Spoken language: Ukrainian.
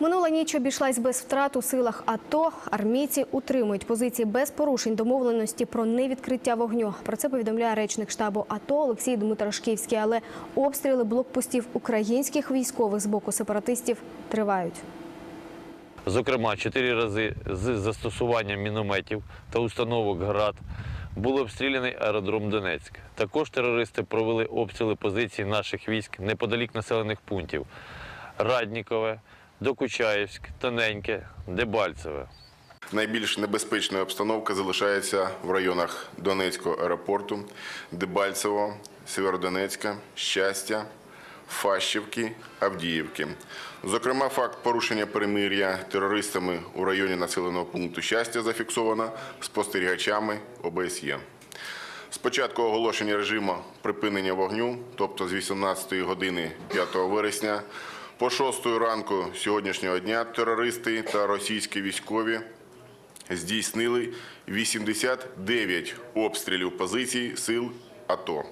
Минула ніч обійшлась без втрат у силах АТО. Армійці утримують позиції без порушень домовленості про невідкриття вогню. Про це повідомляє речник штабу АТО Олексій Дмитрашківський. Але обстріли блокпостів українських військових з боку сепаратистів тривають. Зокрема, чотири рази з застосуванням мінометів та установок ГРАД було обстріляний аеродром Донецьк. Також терористи провели обстріли позицій наших військ неподалік населених пунктів Раднікове, Докучаєвськ, Тоненьке, Дебальцеве. Найбільш небезпечна обстановка залишається в районах Донецького аеропорту, Дебальцево, Сєвєродонецька, Щастя, Фащівки, Авдіївки. Зокрема, факт порушення перемир'я терористами у районі населеного пункту Щастя зафіксовано спостерігачами ОБСЄ. З початку оголошення режиму припинення вогню, тобто з 18 години 5 вересня, по шостої ранку сьогоднішнього дня терористи та російські військові здійснили 89 обстрілів позицій сил АТО.